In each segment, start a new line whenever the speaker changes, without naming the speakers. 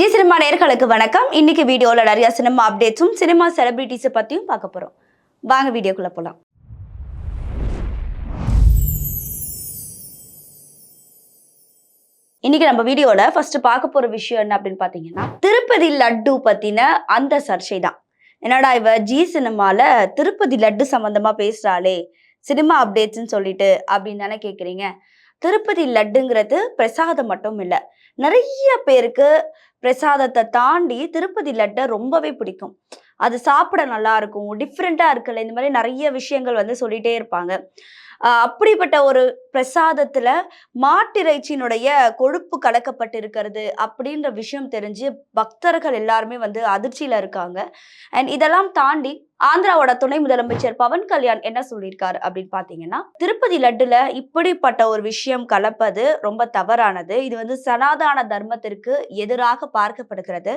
G cinema நேர்களுக்கு வணக்கம். இன்னைக்கு வீடியோவில் நிறைய சினிமா அப்டேட்ஸும் சினிமா செலிபிரிட்டிஸை பற்றியும் பார்க்க போகிறோம் வாங்க வீடியோக்குள்ளே போகலாம் இன்னைக்கு நம்ம வீடியோல ஃபர்ஸ்ட் பார்க்க போற விஷயம் என்ன அப்படின்னு பாத்தீங்கன்னா திருப்பதி லட்டு பத்தின அந்த சர்ச்சை தான். என்னடா இவ ஜி சினிமால திருப்பதி லட்டு சம்பந்தமா பேசுறாளே சினிமா அப்டேட்ஸ்னு சொல்லிட்டு அப்படின்னு தானே கேக்குறீங்க. திருப்பதி லட்டுங்கிறது பிரசாதம் மட்டும் இல்ல. நிறைய பேருக்கு பிரசாதத்தை தாண்டி திருப்பதி லட்டை ரொம்பவே பிடிக்கும். அது சாப்பிட நல்லா இருக்கும். டிஃப்ரெண்டா இருக்குல்ல இந்த மாதிரி நிறைய விஷயங்கள் வந்து சொல்லிட்டே இருப்பாங்க. அப்படிப்பட்ட ஒரு பிரசாதத்துல மாட்டிறைச்சியினுடைய கொழுப்பு கலக்கப்பட்டிருக்கிறது அப்படின்ற விஷயம் தெரிஞ்சு பக்தர்கள் எல்லாருமே வந்து அதிர்ச்சியில இருக்காங்க. அண்ட் இதெல்லாம் தாண்டி ஆந்திராவோட துணை முதலமைச்சர் பவன் கல்யாண் என்ன சொல்லியிருக்காரு அப்படின்னு பார்த்தீங்கன்னா திருப்பதி லட்டுல இப்படிப்பட்ட ஒரு விஷயம் கலப்பது ரொம்ப தவறானது. இது வந்து சனாதான தர்மத்திற்கு எதிராக பார்க்கப்படுகிறது.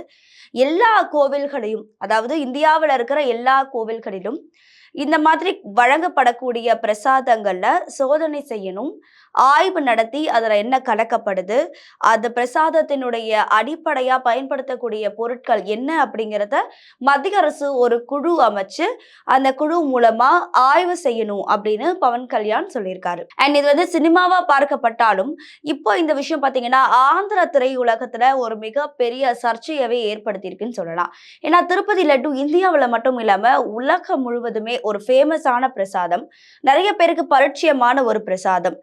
எல்லா கோவில்களையும் அதாவது இந்தியாவில் இருக்கிற எல்லா கோவில்களிலும் இந்த மாதிரி வழங்கப்படக்கூடிய பிரசாதங்கள்ல சோதனை செய்யணும். ஆய்வு நடத்தி அதுல என்ன கலக்கப்படுது அந்த பிரசாதத்தினுடைய அடிப்படையா பயன்படுத்தக்கூடிய பொருட்கள் என்ன அப்படிங்கிறத மத்திய அரசு ஒரு குழு அமைச்சு அந்த குழு மூலமா ஆய்வு செய்யணும் அப்படின்னு பவன் கல்யாண் சொல்லியிருக்காரு. அண்ட் இது வந்து சினிமாவா பார்க்கப்பட்டாலும் இப்போ இந்த விஷயம் பாத்தீங்கன்னா ஆந்திர திரையுலகத்துல ஒரு மிகப்பெரிய சர்ச்சையவே ஏற்படுத்தியிருக்குன்னு சொல்லலாம். ஏன்னா திருப்பதி லட்டு இந்தியாவில் மட்டும் இல்லாம உலகம் முழுவதுமே ஒரு ஃபேமஸான பிரசாதம். நிறைய பேருக்கு பரிச்சயமான ஒரு பிரசாதம்.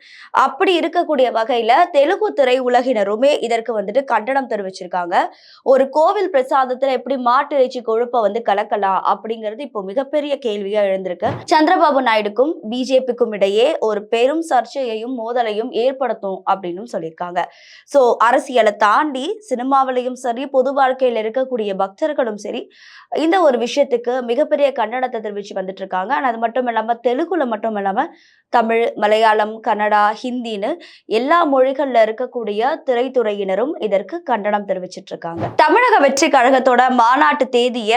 அப்படி இருக்கக்கூடிய வகையில தெலுங்கு திரை உலகினருமே இதற்கு வந்துட்டு கண்டனம் தெரிவிச்சிருக்காங்க. ஒரு கோவில் பிரசாதத்துல எப்படி மாட்டு இறைச்சி கொழுப்பை வந்து கலக்கலாம் அப்படிங்கிறது இப்போ மிகப்பெரிய கேள்வியா எழுந்திருக்கு. சந்திரபாபு நாயுடுக்கும் பிஜேபிக்கும் இடையே ஒரு பெரும் சர்ச்சையையும் மோதலையும் ஏற்படுத்தும் அப்படின்னு சொல்லியிருக்காங்க. சோ அரசியலை தாண்டி சினிமாவிலையும் சரி பொது வாழ்க்கையில இருக்கக்கூடிய பக்தர்களும் சரி இந்த ஒரு விஷயத்துக்கு மிகப்பெரிய கண்டனத்தை தெரிவிச்சு வந்துட்டு இருக்காங்க ஆனா அது மட்டும் இல்லாம தெலுங்குல மட்டும் இல்லாம தமிழ் மலையாளம் கன்னடா ஹிந்தின்னு எல்லா மொழிகள்ல இருக்கக்கூடிய திரைத்துறையினரும் இதற்கு கண்டனம் தெரிவிச்சிட்டு இருக்காங்க தமிழக வெற்றி கழகத்தோட மாநாட்டு தேதிய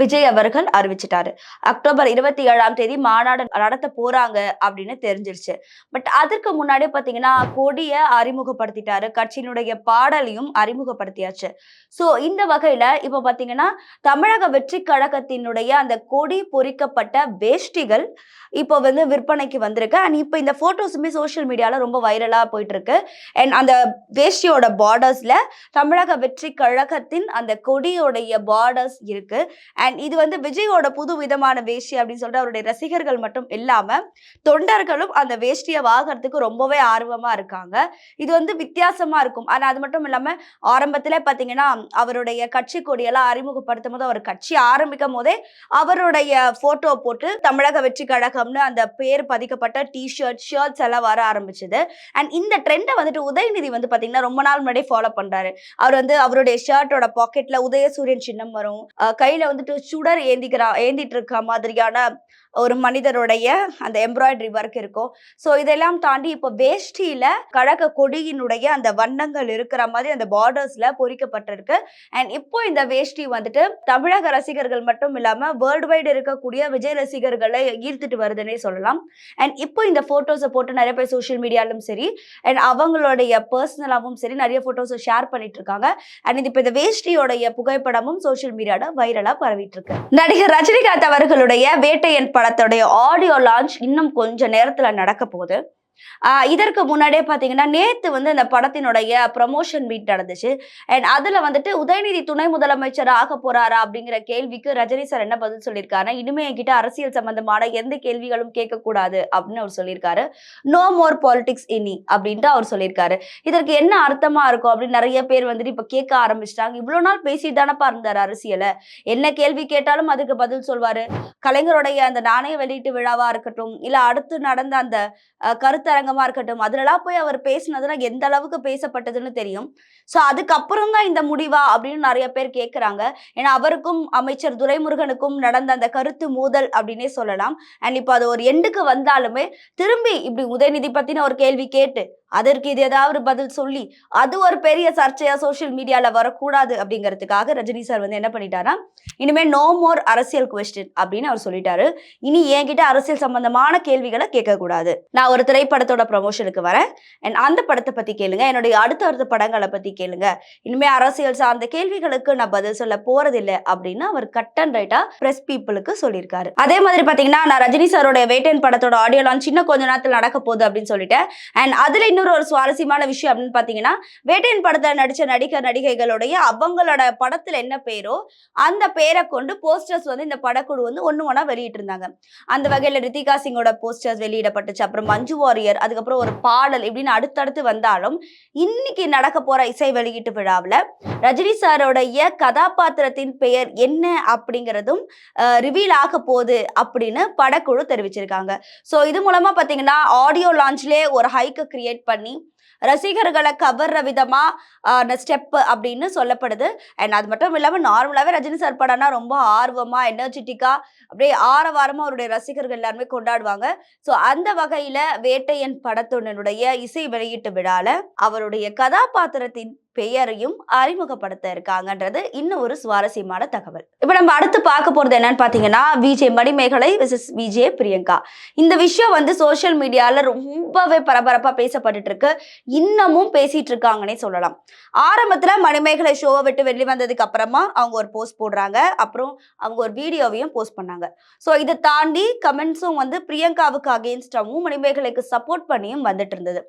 விஜய் அவர்கள் அறிவிச்சிட்டாரு. அக்டோபர் இருபத்தி ஏழாம் தேதி மாநாடு நடத்த போறாங்க அப்படின்னு தெரிஞ்சிருச்சு. பட் அதற்கு முன்னாடி பாத்தீங்கன்னா கொடிய அறிமுகப்படுத்திட்டாரு. கட்சியினுடைய பாடலையும் அறிமுகப்படுத்தியாச்சு. சோ இந்த வகையில இப்ப பாத்தீங்கன்னா தமிழக வெற்றி கழகத்தினுடைய அந்த கொடி பொறிக்கப்பட்ட வேஷ்டிகள் இப்போ வந்து விற்பனைக்கு வந்திருக்கு. அண்ட் இப்போ இந்த போட்டோஸுமே சோஷியல் மீடியால ரொம்ப வைரலா போயிட்டு இருக்கு அண்ட் அந்த வேஷ்டியோட பார்டர்ஸ்ல தமிழக வெற்றி கழகத்தின் அந்த கொடியோடைய பார்டர்ஸ் இருக்கு. அண்ட் இது வந்து விஜயோட புது விதமான வேஷ்டி அப்படின்னு சொல்லிட்டு அவருடைய ரசிகர்கள் மட்டும் இல்லாம தொண்டர்களும் அந்த வேஷ்டியை வாங்குறதுக்கு ரொம்பவே ஆர்வமா இருக்காங்க. இது வந்து வித்தியாசமா இருக்கும். ஆனா அது மட்டும் இல்லாம ஆரம்பத்துல பாத்தீங்கன்னா அவருடைய கட்சி கொடியெல்லாம் அறிமுகப்படுத்தும் போது அவர் கட்சி ஆரம்பிக்கும் போதே அவருடைய போட்டோ போட்டு தமிழக வெற்றி கழகம்னு அந்த பேர் பதிக்கப்பட்ட டி ஷர்ட் ஷர்ட்ஸ் எல்லாம் வர ஆரம்பிச்சது. அண்ட் இந்த ட்ரெண்டை வந்துட்டு உதயநிதி வந்து பாத்தீங்கன்னா ரொம்ப நாள் முன்னாடி ஃபாலோ பண்றாரு. அவர் வந்து அவருடைய ஷர்ட்டோட பாக்கெட்ல உதயசூரியன் சின்னம் வரும். கையில் வந்து வந்துட்டு சுடர் ஏந்திக்கிறா ஏந்திட்டு இருக்க மாதிரியான ஒரு மனிதருடைய அந்த எம்ப்ராய்டரி ஒர்க் இருக்கும். ஸோ இதெல்லாம் தாண்டி இப்போ வேஷ்டியில கழக கொடியினுடைய அந்த வண்ணங்கள் இருக்கிற மாதிரி அந்த பார்டர்ஸ்ல பொறிக்கப்பட்டிருக்கு. அண்ட் இப்போ இந்த வேஷ்டி வந்துட்டு தமிழக ரசிகர்கள் மட்டும் இல்லாம வேர்ல்டு வைடு இருக்கக்கூடிய விஜய் ரசிகர்களை ஈர்த்துட்டு வருதுன்னே சொல்லலாம். அண்ட் இப்போ இந்த ஃபோட்டோஸை போட்டு நிறைய பேர் சோஷியல் மீடியாலும் சரி அண்ட் அவங்களுடைய பர்சனலாகவும் சரி நிறைய ஃபோட்டோஸை ஷேர் பண்ணிட்டு இருக்காங்க. அண்ட் இது இப்போ இந்த வேஷ்டியோடைய புகைப்படமும் சோஷியல் மீடியாவில் வைரலாக பரவிட்டு இருக்கு. நடிகர் ரஜினிகாந்த் அவர்களுடைய வேட்டையன் படத்துடைய ஆடியோ லான்ச் இன்னும் கொஞ்ச நேரத்துல நடக்க போகுது இதற்கு முன்னாடியே பாத்தீங்கன்னா நேத்து வந்து இந்த படத்தினுடைய ப்ரமோஷன் மீட் நடந்துச்சு. அண்ட் அதில் வந்துட்டு உதயநிதி துணை முதலமைச்சர் ஆக போறாரா அப்படிங்கிற கேள்விக்கு ரஜினி சார் என்ன பதில் சொல்லியிருக்காரு இனிமே என்கிட்ட அரசியல் சம்பந்தமான எந்த கேள்விகளும் கேட்கக்கூடாது அப்படின்னு அவர் சொல்லியிருக்காரு. நோ மோர் பாலிடிக்ஸ் இனி அப்படின்ட்டு அவர் சொல்லியிருக்காரு. இதற்கு என்ன அர்த்தமா இருக்கும் அப்படின்னு நிறைய பேர் வந்துட்டு இப்ப கேட்க ஆரம்பிச்சிட்டாங்க. இவ்வளோ நாள் பேசிட்டு தானப்பா இருந்தார் அரசியலை. என்ன கேள்வி கேட்டாலும் அதுக்கு பதில் சொல்வாரு. கலைஞருடைய அந்த நாணய வெளியீட்டு விழாவா இருக்கட்டும் இல்ல அடுத்து நடந்த அந்த கருத்து கருத்தரங்கமா இருக்கட்டும். அதுலலாம் போய் அவர் பேசினதுலாம் எந்த அளவுக்கு பேசப்பட்டதுன்னு தெரியும். சோ அதுக்கப்புறம் தான் இந்த முடிவா அப்படின்னு நிறைய பேர் கேட்கறாங்க ஏன்னா அவருக்கும் அமைச்சர் துரைமுருகனுக்கும் நடந்த அந்த கருத்து மோதல் அப்படின்னே சொல்லலாம். அண்ட் இப்போ அது ஒரு எண்டுக்கு வந்தாலுமே திரும்பி இப்படி உதயநிதி பத்தின ஒரு கேள்வி கேட்டு அதற்கு இது ஏதாவது பதில் சொல்லி அது ஒரு பெரிய சர்ச்சையா சோசியல் மீடியால வரக்கூடாது அப்படிங்கிறதுக்காக ரஜினி சார் வந்து என்ன பண்ணிட்டாரா இனிமே நோ மோர் அரசியல் கொஸ்டின் அப்படின்னு அவர் சொல்லிட்டாரு. இனி என்கிட்ட அரசியல் சம்பந்தமான கேள்விகளை கேட்கக்கூடாது. நான் ஒரு படத்தோட ப்ரமோஷனுக்கு வரேன். அண்ட் அந்த படத்தை பத்தி கேளுங்க. என்னுடைய அடுத்த அடுத்த படங்களை பத்தி கேளுங்க. இனிமே அரசியல் சார்ந்த கேள்விகளுக்கு நான் பதில் சொல்ல போறதில்லை அப்படின்னு அவர் கட் அண்ட் ரைட்டா பிரஸ் பீப்புளுக்கு சொல்லியிருக்காரு. அதே மாதிரி பாத்தீங்கன்னா நான் ரஜினி சாரோட வேட்டையன் படத்தோட ஆடியோ லான்ச் இன்னும் கொஞ்ச நேரத்தில் நடக்க போகுது அப்படின்னு சொல்லிட்டேன். அண்ட் அதுல இன்னொரு ஒரு சுவாரஸ்யமான விஷயம் அப்படின்னு பாத்தீங்கன்னா வேட்டையன் படத்துல நடிச்ச நடிகர் நடிகைகளுடைய அவங்களோட படத்துல என்ன பேரோ அந்த பேரை கொண்டு போஸ்டர்ஸ் வந்து இந்த படக்குழு வந்து ஒண்ணு ஒண்ணா வெளியிட்டு இருந்தாங்க அந்த வகையில ரித்திகா சிங்கோட போஸ்டர்ஸ் வெளியிடப்பட்டுச்சு. அப்புறம் மஞ்சு வாரியர் அதுக்கப்புறம் ஒரு பாடல் இப்படின்னு அடுத்தடுத்து வந்தாலும் இன்னைக்கு நடக்க போற இசை வெளியீட்டு விழாவில் ரஜினி சாரோடைய கதாபாத்திரத்தின் பெயர் என்ன அப்படிங்கிறதும் ரிவீல் ஆக போகுது அப்படின்னு படக்குழு தெரிவிச்சிருக்காங்க. ஸோ இது மூலமா பாத்தீங்கன்னா ஆடியோ லான்ச்லேயே ஒரு ஹைக்கு கிரியேட் பண்ணி ரசிகர்களை கவர்ற விதமா ஸ்டெப் அப்படின்னு சொல்லப்படுது. அண்ட் அது மட்டும் இல்லாமல் நார்மலாகவே ரஜினி சார் படம்னா ரொம்ப ஆர்வமா எனர்ஜெட்டிக்கா அப்படியே ஆரவாரமா அவருடைய ரசிகர்கள் எல்லாருமே கொண்டாடுவாங்க. ஸோ அந்த வகையில வேட்டையன் படத்துடனுடைய இசை வெளியீட்டு விழால அவருடைய கதாபாத்திரத்தின் பெயரையும் அறிமுகப்படுத்த இருக்காங்கன்றது இன்னும் ஒரு சுவாரஸ்யமான தகவல். இப்போ நம்ம அடுத்து பார்க்க போறது என்னன்னு பாத்தீங்கன்னா VJ Manimegalai versus VJ Priyanka. இந்த விஷயம் வந்து சோஷியல் மீடியால ரொம்பவே பரபரப்பா பேசப்பட்டுட்டு இருக்கு இன்னமும் பேசிட்டு இருக்காங்கன்னே சொல்லலாம். ஆரம்பத்துல மணிமேகலை ஷோவை விட்டு வெளி வந்ததுக்கு அப்புறமா அவங்க ஒரு போஸ்ட் போடுறாங்க. அப்புறம் அவங்க ஒரு வீடியோவையும் போஸ்ட் பண்ணாங்க. ஸோ இதை தாண்டி கமெண்ட்ஸும் வந்து பிரியங்காவுக்கு அகேன்ஸ்டாவும் மணிமேகலைக்கு சப்போர்ட் பண்ணியும் வந்துட்டு இருந்தது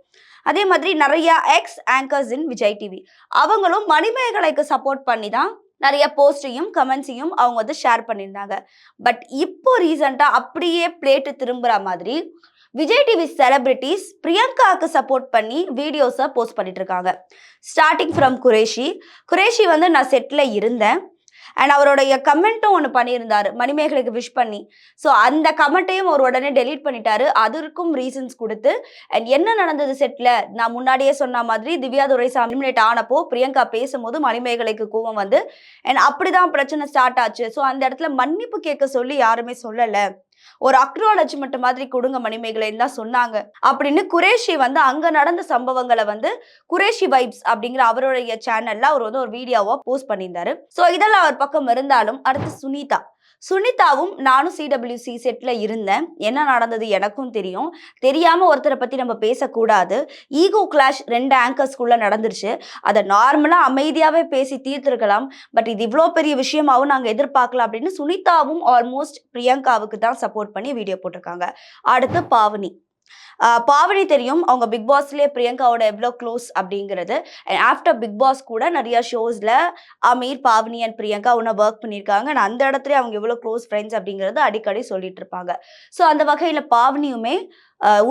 அதே மாதிரி நிறைய ex anchors in Vijay TV அவங்களும் மணிமேகலைக்கு சப்போர்ட் பண்ணி தான் நிறைய போஸ்டையும் கமெண்ட்ஸையும் அவங்க வந்து ஷேர் பண்ணியிருந்தாங்க. பட் இப்போ ரீசெண்டாக அப்படியே பிளேட்டு திரும்புகிற மாதிரி விஜய் டிவி செலிபிரிட்டிஸ் பிரியங்காவுக்கு சப்போர்ட் பண்ணி வீடியோஸை போஸ்ட் பண்ணிட்டு இருக்காங்க. ஸ்டார்டிங் ஃப்ரம் குரேஷி குரேஷி வந்து நான் செட்டில் இருந்தேன். அண்ட் அவருடைய கமெண்ட்டும் ஒன்று பண்ணியிருந்தாரு. மணிமேகலைக்கு விஷ் பண்ணி. ஸோ அந்த கமெண்ட்டையும் அவர் உடனே டெலீட் பண்ணிட்டாரு. அதற்கும் ரீசன்ஸ் கொடுத்து அண்ட் என்ன நடந்தது செட்டில் நான் முன்னாடியே சொன்ன மாதிரி திவ்யா துரைசாமி எலிமினேட் ஆனப்போ பிரியங்கா பேசும்போது மணிமேகலைக்கு கோவம் வந்து அண்ட் அப்படிதான் பிரச்சனை ஸ்டார்ட் ஆச்சு. ஸோ அந்த இடத்துல மன்னிப்பு கேட்க சொல்லி யாருமே சொல்லலை. ஒரு அக்னாலஜ்மெண்ட் மாதிரி கொடுங்க மணிமேகலைன்னு தான் சொன்னாங்க. அப்படின்னு குரேஷி வந்து அங்க நடந்த சம்பவங்களை வந்து குரேஷி வைப்ஸ் அப்படிங்கிற அவருடைய சேனல்ல அவர் வந்து ஒரு வீடியோவா போஸ்ட் பண்ணியிருந்தாரு. ஸோ இதெல்லாம் அவர் பக்கம் இருந்தாலும் அடுத்து சுனிதா. சுனிதாவும் நானும் சிடபிள்யூசி செட்டில் இருந்தேன். என்ன நடந்தது எனக்கும் தெரியும். தெரியாமல் ஒருத்தரை பற்றி நம்ம பேசக்கூடாது. ஈகோ கிளாஷ் ரெண்டு ஆங்கர்ஸ்குள்ளே நடந்துருச்சு. அதை நார்மலாக அமைதியாகவே பேசி தீர்த்துருக்கலாம். பட் இது இவ்வளோ பெரிய விஷயமாவும் நாங்கள் எதிர்பார்க்கலாம் அப்படின்னு சுனிதாவும் ஆல்மோஸ்ட் பிரியங்காவுக்கு தான் சப்போர்ட் பண்ணி வீடியோ போட்டிருக்காங்க. அடுத்து பாவனி. பாவனி தெரியும். அவங்க பிக் பாஸ்லயே பிரியங்காவோட எவ்வளோ க்ளோஸ் அப்படிங்கிறது. ஆஃப்டர் பிக் பாஸ் கூட நிறைய ஷோஸ்ல அமீர் பாவனி அண்ட் பிரியங்கா ஒன்று ஒர்க் பண்ணியிருக்காங்க நான் அந்த இடத்துல அவங்க எவ்வளோ க்ளோஸ் ஃப்ரெண்ட்ஸ் அப்படிங்கிறது அடிக்கடி சொல்லிட்டு இருப்பாங்க. ஸோ அந்த வகையில் பாவனியுமே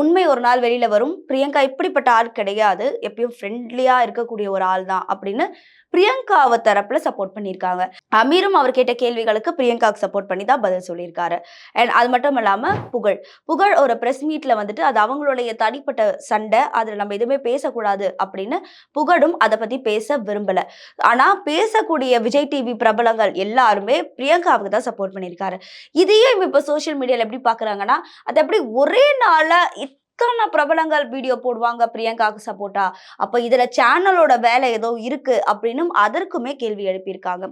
உண்மை ஒரு நாள் வெளியில வரும். பிரியங்கா இப்படிப்பட்ட ஆள் கிடையாது. எப்பயும் ஃப்ரெண்ட்லியா இருக்கக்கூடிய ஒரு ஆள் தான் அப்படின்னு பிரியங்காவை தரப்புல சப்போர்ட் பண்ணியிருக்காங்க. அமீரும் அவர் கேட்ட கேள்விகளுக்கு பிரியங்காவுக்கு சப்போர்ட் பண்ணி தான் பதில் சொல்லியிருக்காரு. அண்ட் அது மட்டும் இல்லாம புகழ். புகழ் ஒரு ப்ரெஸ் மீட்ல வந்துட்டு அது அவங்களுடைய தனிப்பட்ட சண்டை. அதுல நம்ம எதுவுமே பேசக்கூடாது அப்படின்னு புகழும் அதை பத்தி பேச விரும்பல. ஆனா பேசக்கூடிய விஜய் டிவி பிரபலங்கள் எல்லாருமே பிரியங்காவுக்கு தான் சப்போர்ட் பண்ணியிருக்காரு. இதையே இப்ப சோஷியல் மீடியால எப்படி பாக்குறாங்கன்னா அது எப்படி ஒரே நாள்ல இத்தனை பிரபலங்கள் வீடியோ போடுவாங்க பிரியங்காவுக்கு சப்போர்ட்டா அப்ப இதுல சேனலோட வேலை ஏதோ இருக்கு அப்படின்னும் அதற்குமே கேள்வி எழுப்பியிருக்காங்க.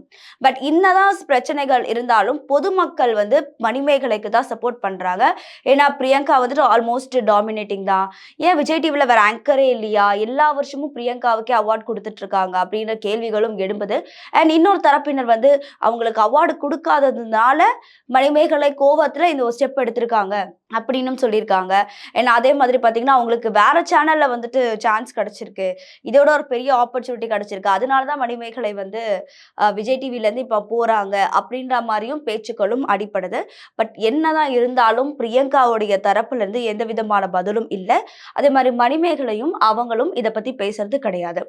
பட் இன்னதான் பிரச்சனைகள் இருந்தாலும் பொதுமக்கள் வந்து மணிமேகலைக்கு தான் சப்போர்ட் பண்றாங்க. ஏன்னா பிரியங்கா வந்துட்டு ஆல்மோஸ்ட் டாமினேட்டிங் தான். ஏன் விஜய் டிவில வேற ஆங்கரே இல்லையா? எல்லா வருஷமும் பிரியங்காவுக்கே அவார்ட் கொடுத்துட்டு இருக்காங்க அப்படின்ற கேள்விகளும் எழும்புது. அண்ட் இன்னொரு தரப்பினர் வந்து அவங்களுக்கு அவார்டு கொடுக்காததுனால மணிமேகலை கோவத்துல இந்த ஒரு ஸ்டெப் எடுத்திருக்காங்க. அப்படின்னும் சொல்லியிருக்காங்க. ஏன்னா அதே மாதிரி பார்த்தீங்கன்னா அவங்களுக்கு வேற சேனல்ல வந்துட்டு சான்ஸ் கிடைச்சிருக்கு. இதோட ஒரு பெரிய ஆப்பர்ச்சுனிட்டி கிடைச்சிருக்கு. அதனால தான் மணிமேகலை வந்து விஜய் டிவிலேருந்து இப்போ போறாங்க அப்படின்ற மாதிரியும் பேச்சுக்களும் அடிப்படுது பட் என்னதான் இருந்தாலும் பிரியங்காவுடைய தரப்புல இருந்து எந்த விதமான பதிலும் இல்லை. அதே மாதிரி மணிமேகலையும் அவங்களும் இதை பத்தி பேசுறது கிடையாது.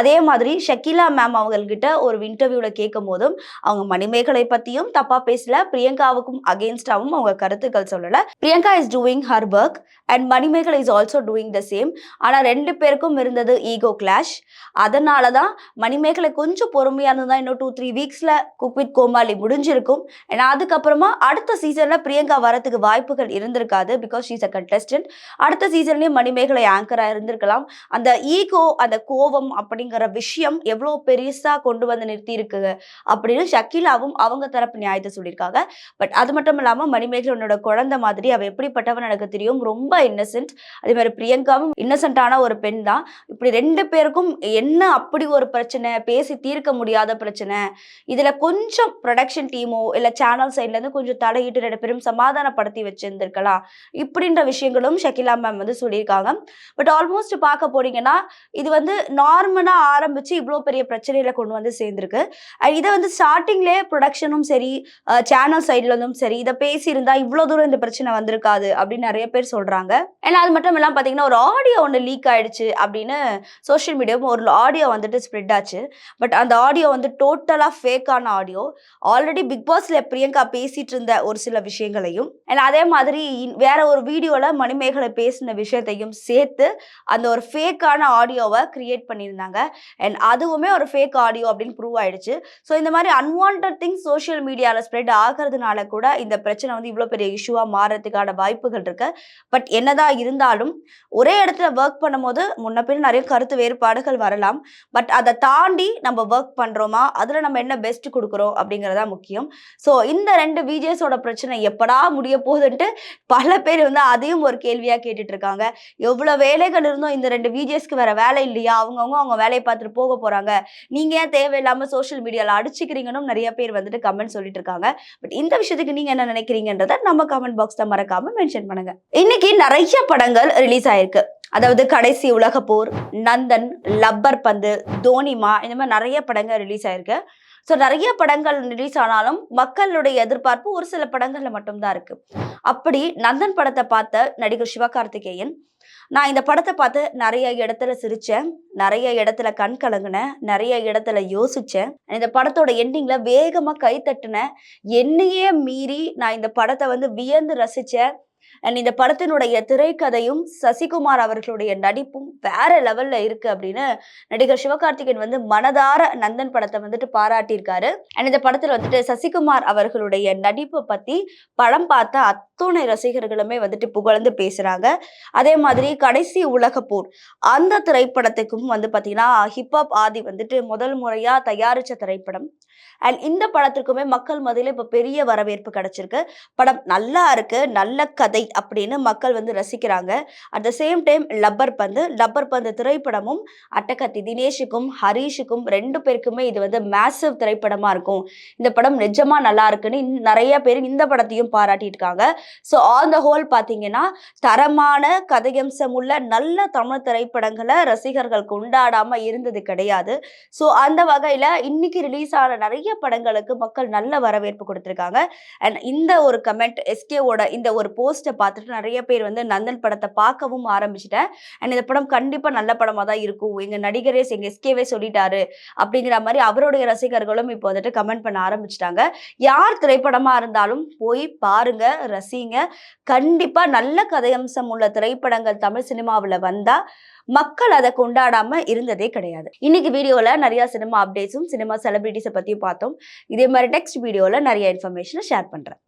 அதே மாதிரி ஷக்கீலா மேம் அவங்கக்கிட்ட ஒரு இன்டர்வியூல கேட்கும் போதும் அவங்க மணிமேகலை பத்தியும் தப்பா பேசல பிரியங்காவுக்கும் அகேன்ஸ்டாவும் அவங்க கருத்துக்கள் சொல்லலை. Priyanka Priyanka is doing her work and Manimegalai is also doing the same ஆனால் ரெண்டு பேருக்கும் இருந்தது ஈகோ கிளாஷ் அதனால தான் மணிமேகலை கொஞ்சம் பொறுமையாக இருந்தால் இன்னும் டூ த்ரீ வீக்ஸில் குக்வித் கோமாளி முடிஞ்சிருக்கும். ஏன்னா அதுக்கப்புறமா அடுத்த சீசனில் பிரியங்கா வரத்துக்கு வாய்ப்புகள் இருந்திருக்காது பிகாஸ் ஷீஸ் அ கண்டஸ்டன்ட் அடுத்த சீசன்லேயும் மணிமேகலை ஆங்கராக இருந்திருக்கலாம். அந்த ஈகோ அந்த கோபம் அப்படிங்கிற விஷயம் எவ்வளோ பெருசாக கொண்டு வந்து நிறுத்தி இருக்கு அப்படின்னு ஷக்கீலாவும் அவங்க தரப்பு நியாயத்தை சொல்லியிருக்காங்க. பட் அது மட்டும் இல்லாமல் மணிமேகலனோட குழந்தை மாதிரி அவை எப்படிப்பட்டவன் எனக்கு தெரியும் ரொம்ப இன்னசென்ட் அதே மாதிரி பிரியங்காவும் இன்னசென்ட்டான ஒரு பெண் தான். இப்படி ரெண்டு பேருக்கும் என்ன அப்படி ஒரு பிரச்சனை? பேசி தீர்க்க முடியாத பிரச்சனை. இதுல கொஞ்சம் ப்ரொடக்ஷன் டீமோ இல்ல சேனல் சைட்லேருந்து கொஞ்சம் தலையிட்டு ரெண்டு பேரும் சமாதானப்படுத்தி வச்சிருந்திருக்கலாம். இப்படின்ற விஷயங்களும் ஷக்கிலா மேம் வந்து சொல்லியிருக்காங்க. பட் ஆல்மோஸ்ட் பார்க்க போனீங்கன்னா இது வந்து நார்மலாக ஆரம்பிச்சு இவ்வளோ பெரிய பிரச்சனையில் கொண்டு வந்து சேர்ந்துருக்கு. அஹ் இதை வந்து ஸ்டார்டிங்லேயே ப்ரொடக்ஷனும் சரி சேனல் சைட்லேருந்தும் சரி இதை பேசியிருந்தா இவ்வளோ தூரம் இந்த பிரச்சனை இருக்காது அப்படின்னு நிறைய பேர் சொல்றாங்க. ஏன்னா அது மட்டும் இல்லாமல் பார்த்தீங்கன்னா ஒரு ஆடியோ ஒன்று லீக் ஆயிடுச்சு அப்படின்னு சோஷியல் மீடியாவும் ஒரு ஆடியோ வந்துட்டு ஸ்ப்ரெட் ஆச்சு. பட் அந்த ஆடியோ வந்து டோட்டலாக ஃபேக்கான ஆடியோ ஆல்ரெடி பிக் பாஸ்ல பிரியங்கா பேசிட்டு இருந்த ஒரு சில விஷயங்களையும் ஏன்னா அதே மாதிரி வேற ஒரு வீடியோவில் மணிமேகலை பேசின விஷயத்தையும் சேர்த்து அந்த ஒரு ஃபேக்கான ஆடியோவை கிரியேட் பண்ணியிருந்தாங்க. அண்ட் அதுவுமே ஒரு ஃபேக் ஆடியோ அப்படின்னு ப்ரூவ் ஆயிடுச்சு. ஸோ இந்த மாதிரி அன்வான்ட் திங்ஸ் சோஷியல் மீடியாவில் ஸ்ப்ரெட் ஆகிறதுனால கூட இந்த பிரச்சனை வந்து இவ்வளோ பெரிய இஷ்யூவாக மாறதுக்கான வாய்ப்புகள் இருக்கு. பட் என்னதான் இருந்தாலும் ஒரே இடத்துல ஒர்க் பண்ணும்போது முன்ன நிறைய கருத்து வேறுபாடுகள் வரலாம். பட் அதை தாண்டி நம்ம ஒர்க் பண்ணுறோமா அதில் நம்ம என்ன பெஸ்ட் கொடுக்குறோம் அப்படிங்கிறதா முக்கியம். ஸோ இந்த ரெண்டு விஜேஸோட பிரச்சனை எப்படா முடிய போகுதுன்ட்டு பல பேர் வந்து அதையும் ஒரு கேள்வியாக கேட்டுட்டு இருக்காங்க. எவ்வளோ வேலைகள் இருந்தும் இந்த ரெண்டு விஜேஸ்க்கு வேற வேலை இல்லையா? அவங்கவுங்க அவங்க வேலையை பார்த்துட்டு போக போகிறாங்க நீங்கள் ஏன் தேவையில்லாமல் சோஷியல் மீடியாவில் அடிச்சுக்கிறீங்கன்னு நிறைய பேர் வந்துட்டு கமெண்ட் சொல்லிட்டு இருக்காங்க. பட் இந்த விஷயத்துக்கு நீங்கள் என்ன நினைக்கிறீங்கன்றத நம்ம கமெண்ட் பாக்ஸில் மறக்காம மென்ஷன் பண்ணுங்க. இன்னைக்கு நிறைய படங்கள் ரிலீஸ் ஆயிருக்கு. அதாவது கடைசி உலக போர் நந்தன் லப்பர் பந்து தோனிமா இந்த மாதிரி நிறைய படங்கள் ரிலீஸ் ஆயிருக்கு. ஸோ நிறைய படங்கள் ரிலீஸ் ஆனாலும் மக்களுடைய எதிர்பார்ப்பு ஒரு சில படங்கள்ல மட்டும்தான் இருக்கு. அப்படி நந்தன் படத்தை பார்த்த நடிகர் சிவகார்த்திகேயன் நான் இந்த படத்தை பார்த்து நிறைய இடத்துல சிரிச்சேன் நிறைய இடத்துல கண் கலங்கினேன் நிறைய இடத்துல யோசிச்சேன். இந்த படத்தோட எண்டிங்ல வேகமா கைத்தட்டினேன் என்னையே மீறி நான் இந்த படத்தை வந்து வியந்து ரசிச்சேன். அண்ட் இந்த படத்தினுடைய திரைக்கதையும் சசிகுமார் அவர்களுடைய நடிப்பும் வேற லெவல்ல இருக்கு அப்படின்னு நடிகர் சிவகார்த்திகேயன் வந்து மனதார நந்தன் படத்தை வந்துட்டு பாராட்டியிருக்காரு. அண்ட் இந்த படத்துல வந்துட்டு சசிகுமார் அவர்களுடைய நடிப்பை பத்தி படம் பார்த்த அத்துணை ரசிகர்களுமே வந்துட்டு புகழ்ந்து பேசுறாங்க. அதே மாதிரி கடைசி உலக போர் அந்த திரைப்படத்துக்கும் வந்து பாத்தீங்கன்னா ஹிப்ஹாப் ஆதி வந்துட்டு முதல் முறையா தயாரிச்ச திரைப்படம். அண்ட் இந்த படத்திற்குமே மக்கள் மத்தியில இப்ப பெரிய வரவேற்பு கிடைச்சிருக்கு. படம் நல்லா இருக்கு நல்ல கதை அப்படின்னு மக்கள் வந்து ரசிக்கிறாங்க. At the same time Lubber Pandhu Lubber Pandhu திரைப்படமும் அட்டகத்தி தினேஷுக்கும் ஹரீஷுக்கும் ரெண்டு பேருக்குமே இது வந்து மேசிவ் திரைப்படமா இருக்கும். இந்த படம் நிஜமா நல்லா இருக்குன்னு நிறைய பேர் இந்த படத்தையும் பாராட்டிட்டு இருக்காங்க ஸோ ஆன் த ஹோல் பார்த்தீங்கன்னா தரமான கதையம்சம் உள்ள நல்ல தமிழ் திரைப்படங்களை ரசிகர்கள் கொண்டாடாம இருந்தது கிடையாது. ஸோ அந்த வகையில இன்னைக்கு ரிலீஸ் ஆன நிறைய படங்களுக்கு மக்கள் நல்ல வரவேற்பு கொடுத்துருக்காங்க. அண்ட் இந்த ஒரு கமெண்ட் எஸ்கேவோட இந்த ஒரு போஸ்ட்டை பார்த்துட்டு நிறைய பேர் வந்து நந்தன் படத்தை பார்க்கவும் ஆரம்பிச்சிட்டேன். அண்ட் இந்த படம் கண்டிப்பாக நல்ல படமா தான் இருக்கும். எங்க நடிகரே எங்கள் எஸ்கேவே சொல்லிட்டாரு அப்படிங்கிற மாதிரி அவருடைய ரசிகர்களும் இப்போ வந்துட்டு கமெண்ட் பண்ண ஆரம்பிச்சிட்டாங்க. யார் திரைப்படமா இருந்தாலும் போய் பாருங்க ரசிங்க. கண்டிப்பாக நல்ல கதையம்சம் உள்ள திரைப்படங்கள் தமிழ் சினிமாவில் வந்தால் மக்கள் அதை கொண்டாடாம இருந்ததே கிடையாது. இன்னைக்கு வீடியோவில் நிறைய சினிமா அப்டேட்ஸும் சினிமா செலிபிரிட்டிஸை பற்றியும் பார்த்தோம். இதே மாதிரி நெக்ஸ்ட் வீடியோவில் நிறைய இன்ஃபர்மேஷனை ஷேர் பண்றேன்.